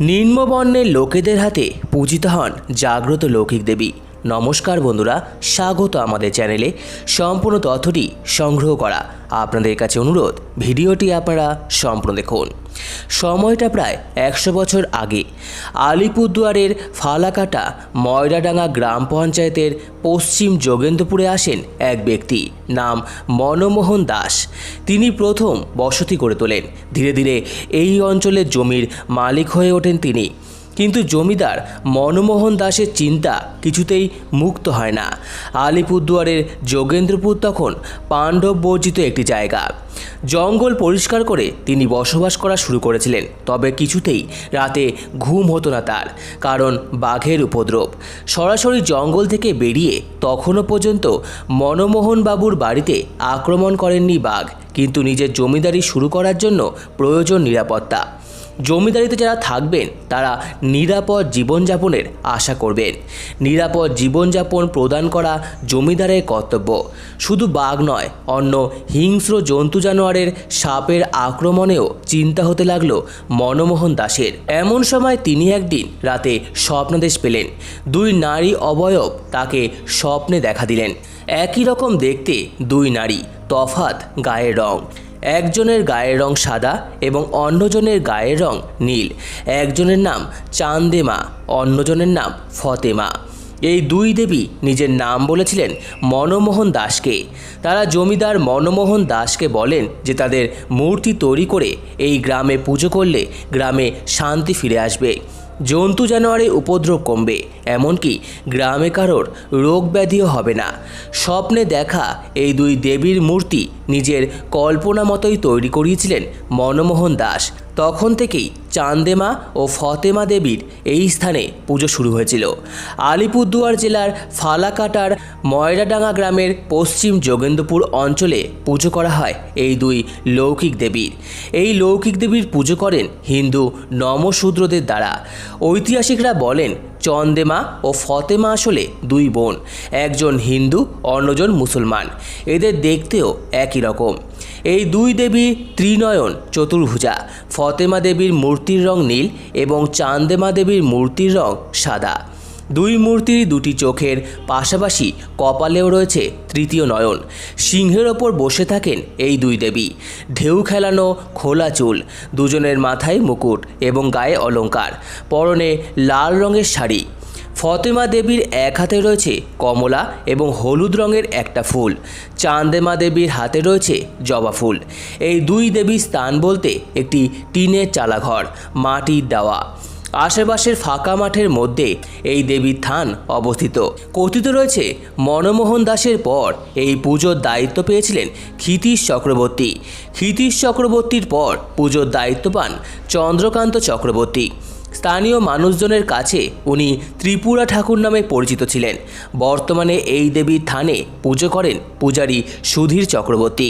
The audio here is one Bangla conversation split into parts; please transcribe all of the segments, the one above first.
নিম্নবর্ণের লোকেদের হাতে পূজিত হন জাগ্রত লৌকিক দেবী। নমস্কার বন্ধুরা, স্বাগত আমাদের চ্যানেলে। সম্পূর্ণ তথ্যটি সংগ্রহ করা আপনাদের কাছে অনুরোধ, ভিডিওটি আপনারা সম্পূর্ণ দেখুন। সময়টা প্রায় একশো বছর আগে, আলিপুরদুয়ারের ফালাকাটা ময়রাডাঙ্গা গ্রাম পঞ্চায়েতের পশ্চিম যোগেন্দ্রপুরে আসেন এক ব্যক্তি নাম মনমোহন দাস। তিনি প্রথম বসতি করে তোলেন। ধীরে ধীরে এই অঞ্চলের জমির মালিক হয়ে ওঠেন তিনি। কিন্তু জমিদার মনমোহন দাসের চিন্তা কিছুতেই মুক্ত হয় না। আলিপুরদুয়ারের যোগেন্দ্রপুর তখন পাণ্ডব বর্জিত একটি জায়গা। জঙ্গল পরিষ্কার করে তিনি বসবাস করা শুরু করেছিলেন, তবে কিছুতেই রাতে ঘুম হতো না তার, কারণ বাঘের উপদ্রব। সরাসরি জঙ্গল থেকে বেরিয়ে তখনও পর্যন্ত মনমোহন বাবুর বাড়িতে আক্রমণ করেননি বাঘ, কিন্তু নিজের জমিদারি শুরু করার জন্য প্রয়োজন নিরাপত্তা। জমিদারিতে যারা থাকবেন, তারা নিরাপদ জীবনযাপনের আশা করবেন। নিরাপদ জীবনযাপন প্রদান করা জমিদারের কর্তব্য। শুধু বাঘ নয়, অন্য হিংস্র জন্তু জানোয়ারের সাপের আক্রমণেও চিন্তা হতে লাগল মনমোহন দাসের। এমন সময় তিনি একদিন রাতে স্বপ্নাদেশ পেলেন। দুই নারী অবয়ব তাকে স্বপ্নে দেখা দিলেন। একই রকম দেখতে দুই নারী তফাত গায়ের রং। একজনের গায়ের রং সাদা এবং অন্যজনের গায়ের রং নীল। একজনের নাম চান্দেমা, অন্যজনের নাম ফতেমা। এই দুই দেবী নিজের নাম বলেছিলেন মনমোহন দাসকে। তারা জমিদার মনমোহন দাসকে বলেন যে তাদের মূর্তি তৈরি করে এই গ্রামে পুজো করলে গ্রামে শান্তি ফিরে আসবে। জন্তু জানোয়ারের উপদ্রব কমবে, এমনকি গ্রামে কারোর রোগ ব্যাধিও হবে না। স্বপ্নে দেখা এই দুই দেবীর মূর্তি নিজের কল্পনা মতোই তৈরি করিয়েছিলেন মনমোহন দাস। তখন থেকেই চান্দেমা ও ফতেমা দেবীর এই স্থানে পুজো শুরু হয়েছিল। আলিপুরদুয়ার জেলার ফালাকাটার ময়রাডাঙ্গা গ্রামের পশ্চিম যোগেন্দ্রপুর অঞ্চলে পুজো করা হয় এই দুই লৌকিক দেবীর। এই লৌকিক দেবীর পুজো করেন হিন্দু নমশূদ্রদের দ্বারা। ঐতিহাসিকরা বলেন, চন্দেমা ও ফতেমা আসলে দুই বোন, একজন হিন্দু, অন্যজন মুসলমান। এদের দেখতেও একই রকম। এই দুই দেবী ত্রিনয়ন চতুর্ভুজা, ফতেমা দেবীর মূর্তির রং নীল এবং চান্দেমা দেবীর মূর্তির রং সাদা। দুই মূর্তির দুটি চোখের পাশাপাশি কপালেও রয়েছে তৃতীয় নয়ন। সিংহের ওপর বসে থাকেন এই দুই দেবী। ঢেউ খেলানো খোলা চুল, দুজনের মাথায় মুকুট এবং গায়ে অলঙ্কার পরনে লাল রঙের শাড়ি। ফতেমা দেবীর এক হাতে রয়েছে কমলা এবং হলুদ রঙের একটা ফুল। চান্দেমা দেবীর হাতে রয়েছে জবা ফুল। এই দুই দেবীর স্থান বলতে একটি টিনের চালাঘর মাটির দেওয়া। আশেপাশের ফাঁকা মাঠের মধ্যে এই দেবীর থান অবস্থিত। কথিত রয়েছে, মনমোহন দাসের পর এই পুজোর দায়িত্ব পেয়েছিলেন ক্ষিতীশ চক্রবর্তী। ক্ষিতীশ চক্রবর্তীর পর পুজোর দায়িত্ব পান চন্দ্রকান্ত চক্রবর্তী। স্থানীয় মানুষজনের কাছে উনি ত্রিপুরা ঠাকুর নামে পরিচিত ছিলেন। বর্তমানে এই দেবীর থানে পুজো করেন পূজারী সুধীর চক্রবর্তী।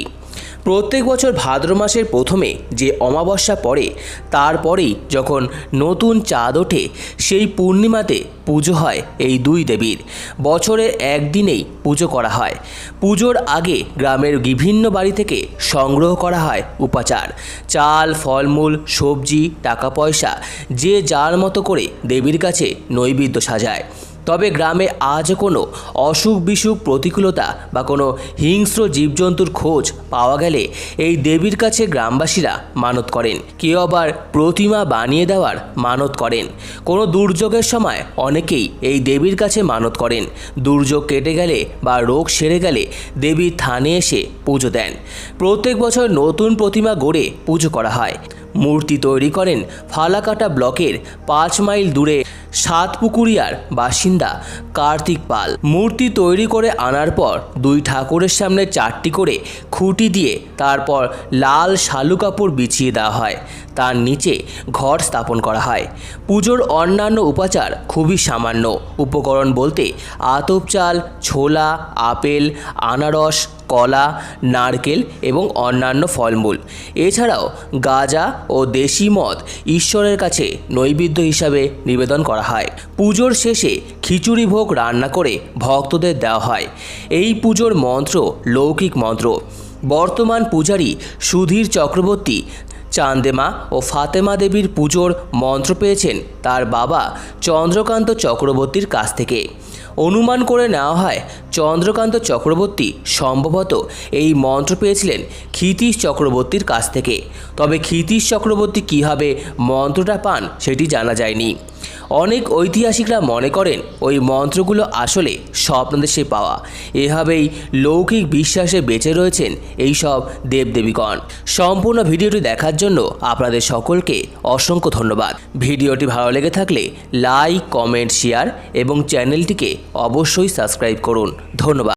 প্রত্যেক বছর ভাদ্র মাসের প্রথমে যে অমাবস্যা পড়ে, তারপরেই যখন নতুন চাঁদ ওঠে, সেই পূর্ণিমাতে পুজো হয় এই দুই দেবীর। বছরের একদিনেই পুজো করা হয়। পুজোর আগে গ্রামের বিভিন্ন বাড়ি থেকে সংগ্রহ করা হয় উপাচার। চাল, ফলমূল, সবজি, টাকা পয়সা, যে যার মতো করে দেবীর কাছে নৈবেদ্য সাজায়। তবে গ্রামে আজ কোনো অসুখ বিসুখ প্রতিকূলতা বা কোনো হিংস্র জীবজন্তুর খোঁজ পাওয়া গেলে এই দেবীর কাছে গ্রামবাসীরা মানত করেন। কেউ আবার প্রতিমা বানিয়ে দেওয়ার মানত করেন। কোনো দুর্যোগের সময় অনেকেই এই দেবীর কাছে মানত করেন। দুর্যোগ কেটে গেলে বা রোগ সেরে গেলে দেবীর থানে এসে পুজো দেন। প্রত্যেক বছর নতুন প্রতিমা গড়ে পুজো করা হয়। মূর্তি তৈরি করেন ফালাকাটা ব্লকের পাঁচ মাইল দূরে সাতপুকুরিয়ার বাসিন্দা কার্তিক পাল। মূর্তি তৈরি করে আনার পর দুই ঠাকুরের সামনে চারটি করে খুঁটি দিয়ে তারপর লাল শালু কাপড় বিছিয়ে দেওয়া হয়। তার নিচে ঘর স্থাপন করা হয়। পুজোর অন্যান্য উপাচার খুবই সামান্য। উপকরণ বলতে আতপ চাল, ছোলা, আপেল, আনারস, কলা, নারকেল এবং অন্যান্য ফলমূল। এছাড়াও গাজা ও দেশি মদ ঈশ্বরের কাছে নৈবেদ্য হিসাবে নিবেদন করা হয়। পুজোর শেষে খিচুড়ি ভোগ রান্না করে ভক্তদের দেওয়া হয়। এই পুজোর মন্ত্র লৌকিক মন্ত্র। বর্তমান পূজারী সুধীর চক্রবর্তী চান্দেমা ও ফাতেমা দেবীর পুজোর মন্ত্র পেয়েছেন তার বাবা চন্দ্রকান্ত চক্রবর্তীর কাছ থেকে। অনুমান করে নেওয়া হয়, চন্দ্রকান্ত চক্রবর্তী সম্ভবত এই মন্ত্র পেয়েছিলেন ক্ষিতীশ চক্রবর্তীর কাছ থেকে। তবে ক্ষিতীশ চক্রবর্তী কীভাবে মন্ত্রটা পান সেটি জানা যায়নি। অনেক ঐতিহাসিকরা মনে করেন ওই মন্ত্রগুলো আসলে স্বপ্ন দেশে পাওয়া। এভাবেই লৌকিক বিশ্বাসে বেঁচে রয়েছেন এই সব দেবদেবীগণ। সম্পূর্ণ ভিডিওটি দেখার জন্য আপনাদের সকলকে অসংখ্য ধন্যবাদ। ভিডিওটি ভালো লেগে থাকলে লাইক, কমেন্ট, শেয়ার এবং চ্যানেলটিকে অবশ্যই সাবস্ক্রাইব করুন। ধন্যবাদ।